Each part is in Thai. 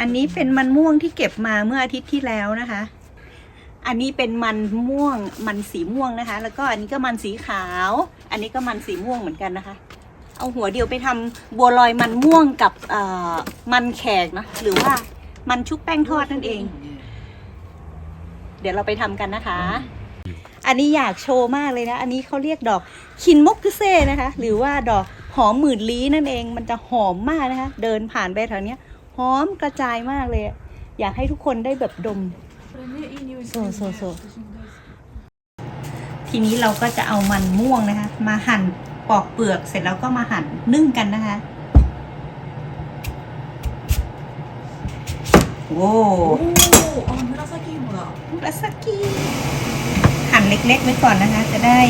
อันนี้เป็นมันม่วงที่เก็บมาเมื่ออาทิตย์ที่แล้วนะคะ อันนี้เป็นมันม่วงมันสีม่วงนะคะ แล้วก็อันนี้ก็มันสีขาว อันนี้ก็มันสีม่วงเหมือนกันนะคะ เอาหัวเดียวไปทำบัวลอยมันม่วงกับมันแขกเนอะหรือว่ามันชุบแป้งทอดนั่นเอง เดี๋ยวเราไปทำกันนะคะ อันนี้อยากโชว์มากเลยนะ อันนี้เขาเรียกดอกคินมกกุเซ่นะคะ หรือว่าดอกหอมหมื่นลี้นั่นเอง มันจะหอมมากนะคะ เดินผ่านไปแถวเนี้ย หอมกระจายมากเลย อยากให้ทุกคนได้แบบดมโซโซโซทีนี้เราก็จะเอามันม่วงนะคะ มาหั่นปอกเปลือกเสร็จแล้วก็มาหั่นนึ่งกันนะคะโอ้มุราซากิมุรามุราซกิหั่นเล็กๆไว้ก่อนนะคะ จะได้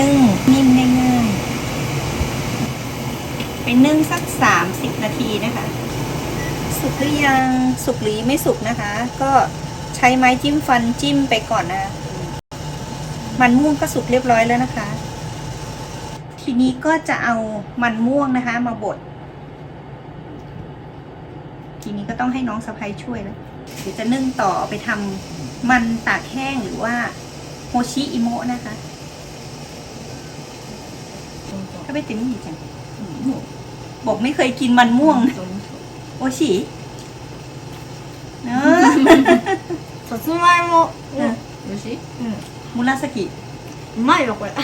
นึ่งนิ่มง่ายๆไปนึ่งสักสามสิบนาทีนะคะ สุกหรือยังสุกหรือไม่สุกนะคะ ก็ใช้ไม้จิ้มฟันจิ้มไปก่อนนะ มันม่วงก็สุกเรียบร้อยแล้วนะคะ ทีนี้ก็จะเอามันม่วงนะคะ มาบดทีนี้ก็ต้องให้น้องสะพ้ยช่วยแล้วเดี๋ยวจะนึ่งต่อไปทำมันตากแห้งหรือว่าโฮชิอิโมะนะคะถ้าไปติมมีจังบอกไม่เคยกินมันม่วง เนอะ さつまいも、美味しいมุราสกิ うまいよこれ。 เออ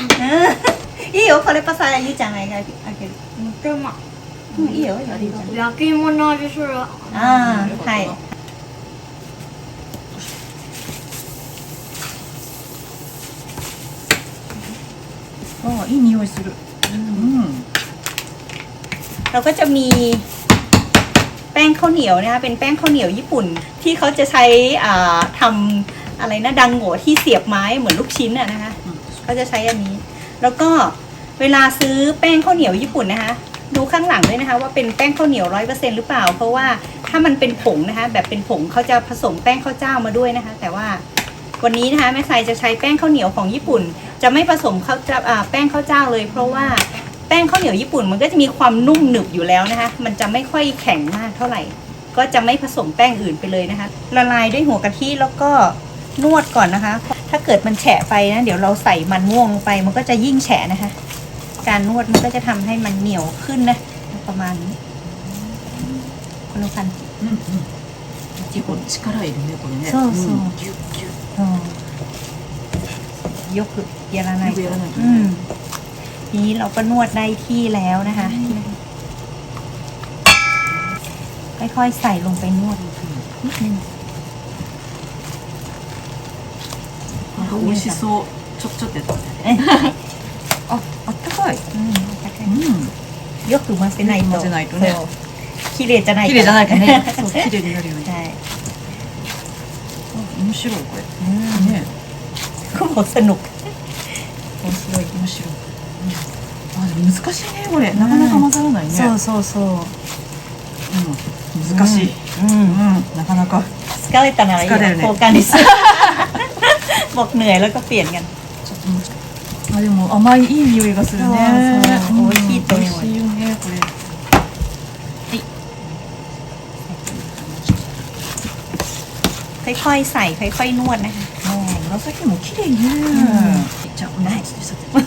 いいよこれパサユちゃんがあげるめっちゃうまうんいいよゆうちゃんい。焼き芋の味する。あよかったあはいあいい匂いするうん เราก็จะมีแ ป้งข้าวเหนียวนะคะเป็นแป้งข้าวเหนียวญี่ปุ่น ที่เขาจะใช้อ่าทำอะไรนะดังโง่ที่เสียบไม้เหมือนลูกชิ้นอะนะคะเขาจะใช้อันนี้ แล้วก็เวลาซื้อแป้งข้าวเหนียวญี่ปุ่นนะคะ ดูข้างหลังด้วยนะคะ ว่าเป็นแป้งข้าวเหนียวร้อยเปอร์เซ็นหรือเปล่า เพราะว่าถ้ามันเป็นผงนะคะ แบบเป็นผงเขาจะผสมแป้งข้าวเจ้ามาด้วยนะคะ แต่ว่าวันนี้นะคะแม่ทรายจะใช้แป้งข้าวเหนียวของญี่ปุ่น จะไม่ผสมข้าวเจ้าแป้งข้าวเจ้าเลย เพราะว่า แป้งข้าวเหนียวญี่ปุ่นมันก็จะมีความนุ่มหนึบอยู่แล้วนะคะ มันจะไม่ค่อยแข็งมากเท่าไหร่ ก็จะไม่ผสมแป้งอื่นไปเลยนะคะ ละลายด้วยหัวกะทิแล้วก็นวดก่อนนะคะ ถ้าเกิดมันแฉะไปนะ เดี๋ยวเราใส่มันม่วงลงไป มันก็จะยิ่งแฉะนะคะ การนวดมันก็จะทำให้มันเหนียวขึ้นนะ ประมาณนี้คุณลูกคัน うんうん結構力いるねこれねそうそうんギュッギュッよくやらないとよくやらないとねอืม ทีนี้เราก็นวดได้ที่แล้วนะคะ ค่อยๆใส่ลงไปนวดนิดนึง なんか美味しそうちょちょっとやってみてああったかいうん高いうんよく混ぜないと混ぜないとねそう綺麗じゃない綺麗じゃないかねそう綺麗になるようにはい面白いこれうんねก็หมดสนุก 面白い面白いあでも 難しいねこれなかなか混ざらないねそうそうそううん難しいうんうんなかなか疲れたならいいよ疲れるね交換ですบอกเหนื่อยแล้วก็เปลี่ยนกัน ちょっともうちょっとあでも甘いいい匂いがするねそうそう美味しいと思う美味しいよねこれค่อยๆใส่ค่อยๆนวดนะคะ あー紫も綺麗ねん じゃおナイスです美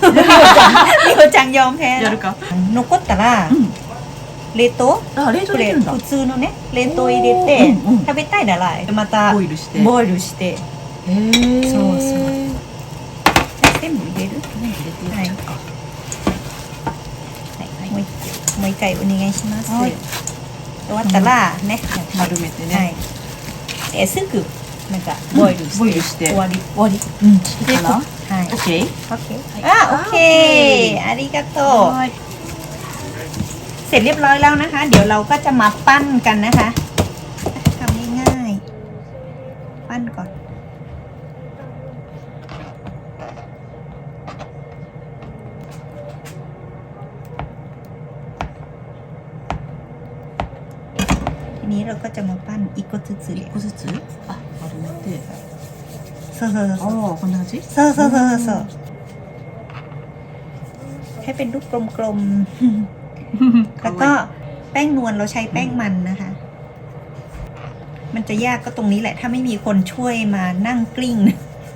穂ちゃん4編やるか。残ったら、冷凍？あ冷凍普通のね冷凍入れて、食べたいならまたボイルして。ボイルして。へそうそう。全部入れる、ね、入れてやっちゃうか、はい。もう一回もう一回お願いします、終わったらね、丸めてね、はい、すぐ。なんかボイルしてボイルして終わり終わりうんでかなこはいオッケー โอเค はい อ่ะโอเค ありがとう はい เสร็จเรียบร้อยแล้วนะคะ เดี๋ยวเราก็จะมาปั้นกันนะคะทำง่ายๆปั้นก่อน นี้เราก็จะมาปั้นอีก個ずつ一個ずつあ丸めてそうそうそうそうああこんな感じそうそうそうそうそうให้เป็นรูปกลมๆ แล้วก็แป้งนวลเราใช้แป้งมันนะคะ う มันจะยากก็ตรงนี้แหละ ถ้าไม่มีคนช่วยมานั่งกลิ้ง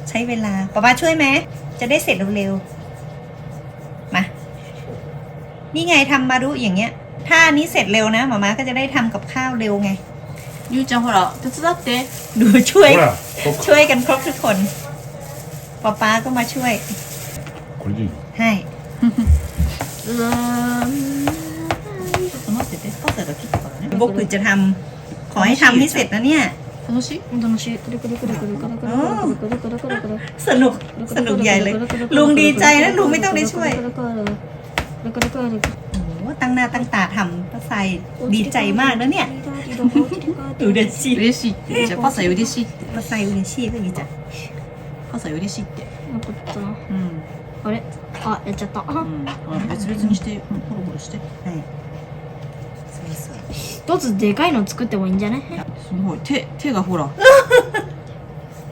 ใช้เวลาป้าป้าช่วยไหมจะได้เสร็จเร็วๆมา นี่ไงทำมารุอย่างเงี้ย ถ้าอันนี้เสร็จเร็วนะหมามาก็จะได้ทำกับข้าวเร็วไง ゆうちゃんほら手伝って ดูช่วย ほら、そっか ช่วยกันครบทุกคนป้าป้าก็มาช่วย これでいい ให้ うーんちょっと待っててパセが切ったからね บุกคือจะทำขอให้ทำให้เสร็จนะเนี่ย 楽しい楽しいくるくるくるくるくるくるくるくるくるくるくる สนุก สนุกใหญ่เลย ลุงดีใจนะลุงไม่ต้องได้ช่วย くるくるくるくるくる โอ้โห ตั้งหน้าตั้งตาทำป้าใส่ดีใจมากนะเนี่ย ดูเดชิ 嬉しいってじゃあパサ嬉しいって ป้าใส่嬉しいก็ดีจ้ะ パサ嬉しいってよかったうんあれあやっちゃったうん別々にしてうんコロコロして はいそうそう 一つでかいの作ってもいいんじゃないすごい手手がほら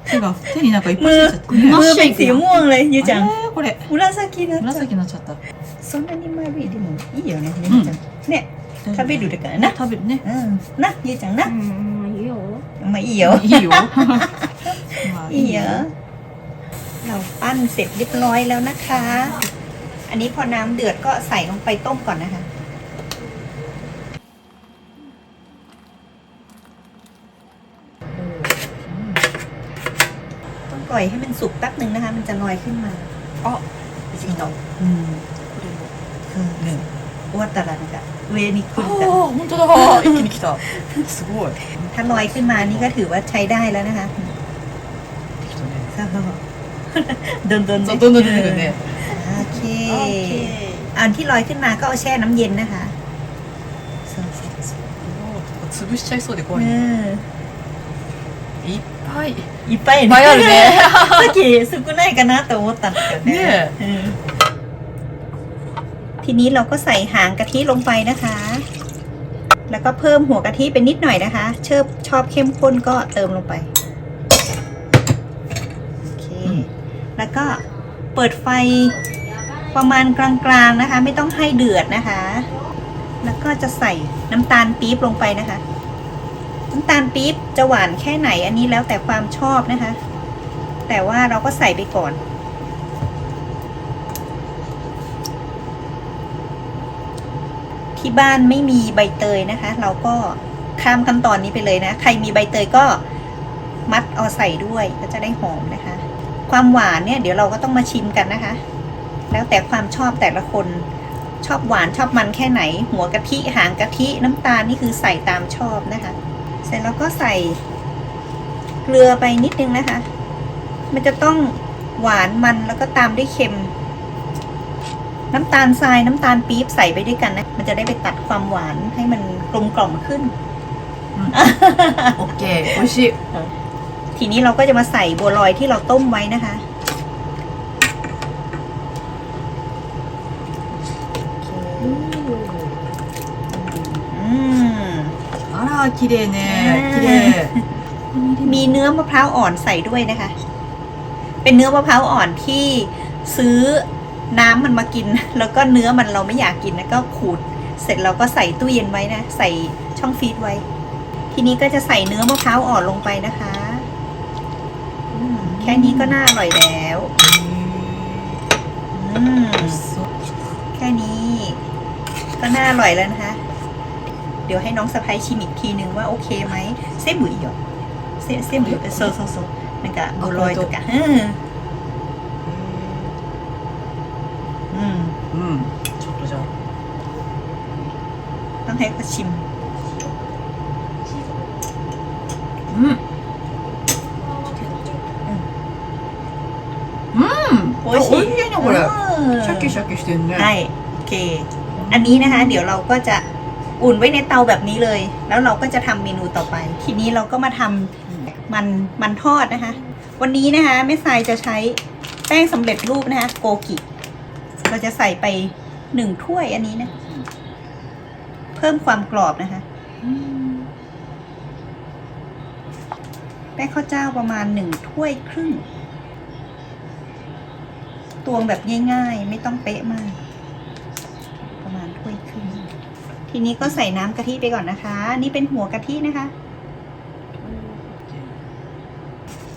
手が手になんかいっぱい มือ ついちゃってね マッ มือ シュ เป็นสีม่วงเลยยูจัง あれこれ紫になっちゃう紫になっちゃった そんなに丸いでもいいよねゆうちゃんね食べるだからな食べるねうんなゆうちゃんなうんいいよまあいいよいいよまあいいよเราปั้นเสร็จเรียบร้อยแล้วนะคะ อันนี้พอน้ำเดือดก็ใส่ลงไปต้มก่อนนะคะ ต้องปล่อยให้มันสุกแป๊บหนึ่งนะคะ มันจะลอยขึ้นมา あできたうんそうね 終わったらなんか上に来あるからあ本当だ一気に来たすごい ถ้าลอยขึ้นมานี่ก็ถือว่าใช้ได้แล้วนะคะ できたねそうどんどんそうどんどん出てくるねโอเค オッケー อันที่ลอยขึ้นมาก็เอาแช่น้ำเย็นนะคะそうそうそう 潰しちゃいそうで怖いうねんいっぱいいっぱいいっぱいあるねさっき少ないかなと思ったんですよねねうん ทีนี้เราก็ใส่หางกะทิลงไปนะคะ แล้วก็เพิ่มหัวกะทิไปนิดหน่อยนะคะเชิบชอบเข้มข้นก็เติมลงไปโอเคแล้วก็เปิดไฟประมาณกลางๆนะคะ ไม่ต้องให้เดือดนะคะ แล้วก็จะใส่น้ำตาลปี๊บลงไปนะคะ น้ำตาลปี๊บจะหวานแค่ไหนอันนี้แล้วแต่ความชอบนะคะ แต่ว่าเราก็ใส่ไปก่อน ที่บ้านไม่มีใบเตยนะคะ เราก็ข้ามขั้นตอนนี้ไปเลยนะ ใครมีใบเตยก็มัดเอาใส่ด้วยก็จะได้หอมนะคะ ความหวานเนี่ยเดี๋ยวเราก็ต้องมาชิมกันนะคะ แล้วแต่ความชอบแต่ละคนชอบหวานชอบมันแค่ไหน หัวกะทิหางกะทิน้ำตาลนี่คือใส่ตามชอบนะคะ เสร็จแล้วก็ใส่เกลือไปนิดนึงนะคะ มันจะต้องหวานมันแล้วก็ตามด้วยเค็ม น้ำตาลทรายน้ำตาลปี๊บใส่ไปด้วยกันนะ มันจะได้ไปตัดความหวานให้มันกลมกล่อมขึ้น オッケー美味しい ทีนี้เราก็จะมาใส่บัวลอยที่เราต้มไว้นะคะ อืม あら綺麗ね綺麗 มีเนื้อมะพร้าวอ่อนใส่ด้วยนะคะ เป็นเนื้อมะพร้าวอ่อนที่ซื้อ น้ำมันมากิน แล้วก็เนื้อมันเราไม่อยากกินนะก็ขูด เสร็จเราก็ใส่ตู้เย็นไว้นะ ใส่ช่องฟีดไว้ ทีนี้ก็จะใส่เนื้อมะพร้าวอ่อนลงไปนะคะแค่นี้ก็น่าอร่อยแล้วแค่นี้ ก็น่าอร่อยแล้วนะคะ เดี๋ยวให้น้องสะพายชิมอีกทีหนึ่งว่าโอเคไหมเส้นหมูหยกเส้นเส้นหมูโซโซโซนั่นก็บุรอยตัวกะ うんちょっとじゃあ ต้องให้เขาชิม うんうん美味しい美味しいねこれうんシャキシャキしてんね ใช่โอเค อันนี้นะคะ เดี๋ยวเราก็จะอุ่นไว้ในเตาแบบนี้เลย แล้วเราก็จะทำเมนูต่อไป ทีนี้เราก็มาทำมันมันทอดนะคะ วันนี้นะคะแม่ทรายจะใช้แป้งสำเร็จรูปนะคะ โกกิ เราจะใส่ไปหนึ่งถ้วยอันนี้นะ เพิ่มความกรอบนะคะแป้งข้าวเจ้าประมาณหนึ่งถ้วยครึ่ง ตวงแบบง่ายๆ ไม่ต้องเป๊ะมาก ประมาณถ้วยครึ่ง ทีนี้ก็ใส่น้ำกะทิไปก่อนนะคะ นี่เป็นหัวกะทินะคะお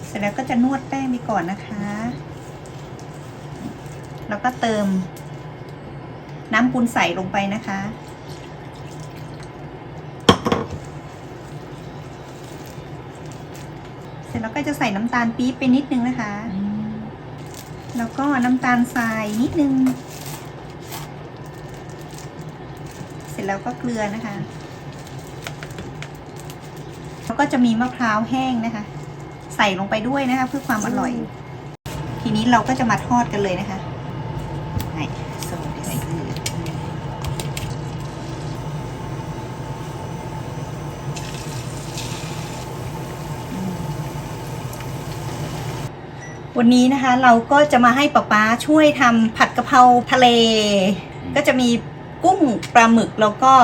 เสร็จแล้วก็จะนวดแป้งไปก่อนนะคะ แล้วก็เติม น้ำปูนใสลงไปนะคะ เสร็จแล้วก็จะใส่น้ำตาลปี๊บไปนิดนึงนะคะ แล้วก็น้ำตาลทรายนิดนึง เสร็จแล้วก็เกลือนะคะ แล้วก็จะมีมะพร้าวแห้งนะคะ ใส่ลงไปด้วยนะคะ เพื่อความอร่อย ทีนี้เราก็จะมาทอดกันเลยนะคะ ไหนโซเดสวันนี้นะคะเราก็จะมาให้ป๊าป๊าช่วยทำผัดกะเพราทะเล ก็จะมีกุ้งปลาหมึกแล้วก็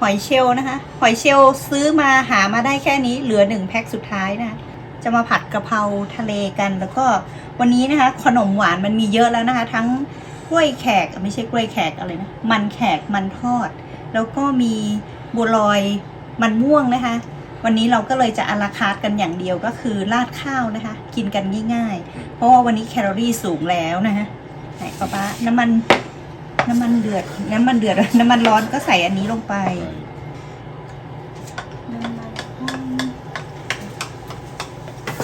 หอยเชลล์นะคะ หอยเชลล์ซื้อมาหามาได้แค่นี้เหลือหนึ่งแพ็คสุดท้ายนะคะจะมาผัดกะเพราทะเลกัน แล้วก็วันนี้นะคะ ขนมหวานมันมีเยอะแล้วนะคะ ทั้ง กล้วยแขกไม่ใช่กล้วยแขกอะไรนะมันแขกมันทอด แล้วก็มีบัวลอยมันม่วงนะคะ วันนี้เราก็เลยจะอาราคาร์ทกันอย่างเดียวก็คือราดข้าวนะคะ กินกันง่ายๆ เพราะว่าวันนี้แคลอรี่สูงแล้วนะคะไหนป๊าป๊าน้ำมันน้ำมันเดือดน้ำมันเดือดน้ำมันร้อนก็ใส่อันนี้ลงไปน้ำมันหอย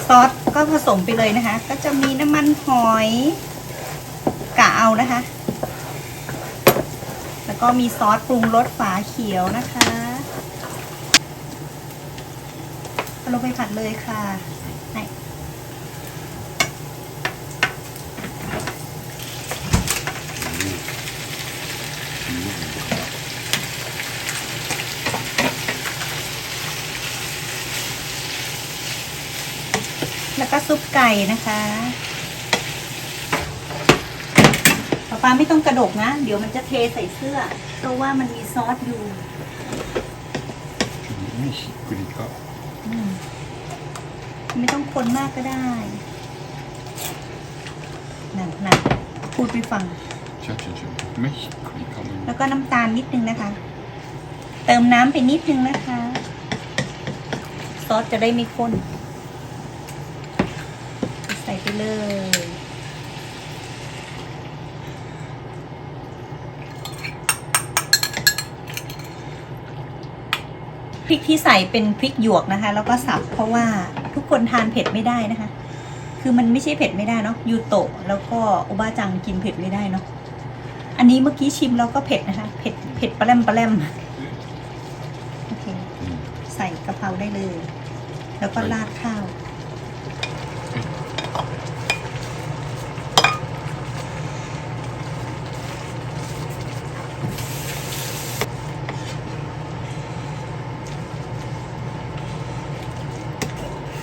ซอสก็ผสมไปเลยนะคะ ก็จะมีน้ำมันหอยกะเอานะคะ แล้วก็มีซอสปรุงรสฝาเขียวนะคะเอาลงไปผัดเลยค่ะไหนแล้วก็ซุปไก่นะคะป๊าไม่ต้องกระดกนะ เดี๋ยวมันจะเทใส่เสื้อ เพราะว่ามันมีซอสอยู่ไม่ชิกุริก็ไม่ต้องคนมากก็ได้นั่หนั่กพูดไปฟังใช่ใช่ใช่ไม่ชิกุริก็แล้วก็น้ำตาลนิดนึงนะคะ เติมน้ำไปนิดนึงนะคะ ซอสจะได้ไม่ข้น ใส่ไปเลย พริกที่ใส่เป็นพริกหยวกนะคะ แล้วก็สับเพราะว่าทุกคนทานเผ็ดไม่ได้นะคะ คือมันไม่ใช่เผ็ดไม่ได้เนาะยูโตะแล้วก็โอบาจังกินเผ็ดไม่ได้เนาะอันนี้เมื่อกี้ชิมแล้วก็เผ็ดนะคะ เผ็ดเผ็ดปลาแรมปลาแรมโอเคใส่กะเพราได้เลย แล้วก็ราดข้าว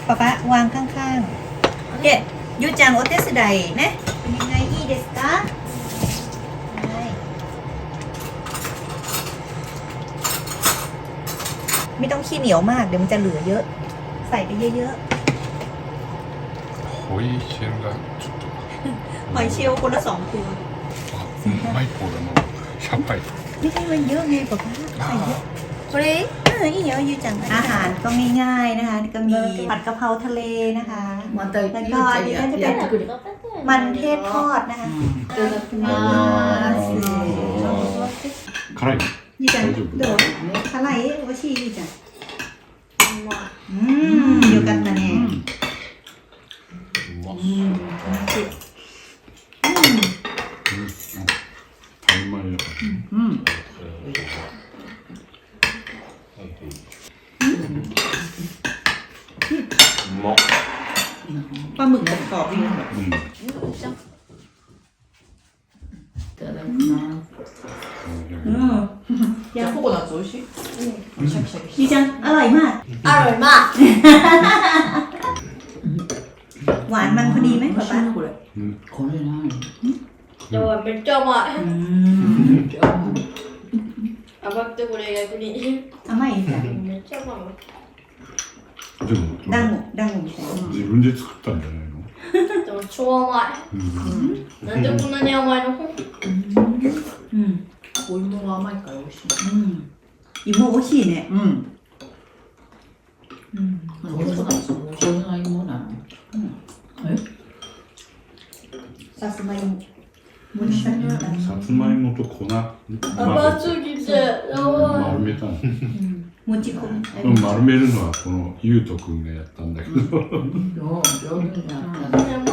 ป๊าป๊าวางข้างๆเอ๊ะยูจังโอเตสไดนะเป็นยังไงอีเดสกาใช่ไม่ต้องขี้เหนียวมาก เดี๋ยวมันจะเหลือเยอะ ใส่ไปเยอะ ホイシェルがちょっとๆ หอยเชลล์คนละสองตัว あうまい方だなしゃっぱい ไม่ใช่มันเยอะไงป๊าป๊าใส่เยอะ これ เ อออีเยอะยูจังอาหารก็ง่ายๆนะคะ ก็มีผัดกะเพราทะเลนะคะ またゆうちゃん แล้วก็อันนี้ก็จะเป็น やってくれ。 มันเทศทอดนะคะ いただきま辛い ยูจัง 大丈夫 โดดอะไรวะชียูจังอืมเดียว ปลาหมึกกรอบๆนี่แบบอืม เออ 야코고 나죠, 시? 샤샤. ดีจัง อร่อยมาก อร่อยมาก 自分で作ったんじゃないの？でも超甘い。なんでこんなに甘いの？うん。お芋が甘いから美味しい。うん。芋美味しいね。うん。うん。これがこれが芋なの。さつまいも。さつまいもと粉まあ、甘すぎてやばい。丸めたの。もち米うん丸めるのはこのゆうとくんがやったんだけど。よ上手になったねねま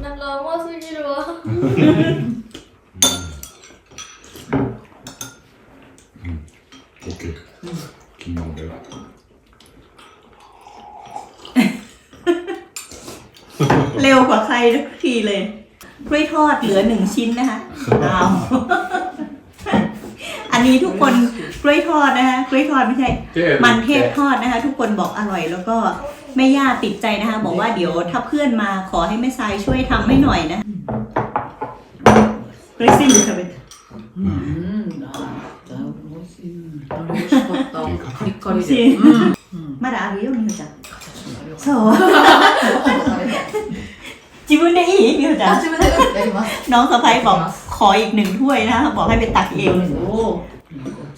なんか甘すぎるわオッケー。金の上は。 เร็วกว่าใครทุกทีเลยกล้วยทอดเหลือหนึ่งชิ้นนะคะอ้าว อันนี้ทุกคนก ล้วยทอดนะคะกล้วยทอดไม่ใช่ มันเทศทอดนะคะ ทุกคนบอกอร่อย แล้วก็แม่ย่าติดใจนะคะ บอกว่าเดี๋ยวถ้าเพื่อนมาขอให้แม่ทรายช่วยทำให้หน่อยนะเกล้วยซิ่งค่ะเป็น 음, 아, 나 멋있는 노래 싶었 다. 뒷거리 를. 음. 음. มาดาอาริโอมิโฮจัง 가 자, 좀 가. โซ่จิบุนได้อีกมิโฮจัง 아, 지금 내가 기다리 마. น้องสะพ้ายบอกขออีกหนึ่งถ้วยนะบอกให้ไปตักเอง 오,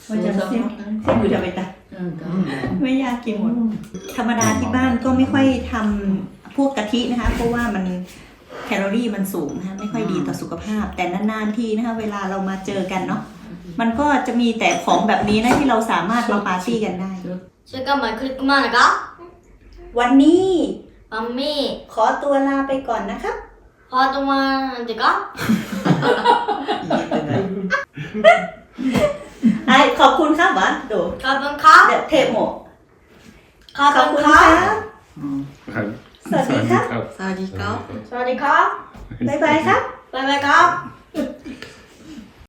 มันจะเส้นเส้นหมูจะไปตาไม่ยากกินหมด ธรรมดาที่บ้านก็ไม่ค่อยทำพวกกะทินะคะ เพราะว่ามันแคลอรี่มันสูงนะคะไม่ค่อยดีต่อสุขภาพ แต่นานๆทีนะคะ เวลาเรามาเจอกันเนาะมันก็จะมีแต่ของแบบนี้นะที่เราสามารถมาปาร์ตี้กันได้ช่วยกันมาคลิปมานะคะวันนี้มัมมี่ขอตัวลาไปก่อนนะครับขอตัวมาเด็กก็ ไอ้ขอบคุณครับวะโดดขอบคุณครับเดี๋ยวเทปหมดขอบคุณครับ。สวัสดีครับ สวัสดีครับ สวัสดีครับ บ๊ายบายครับ บ๊ายบายครับ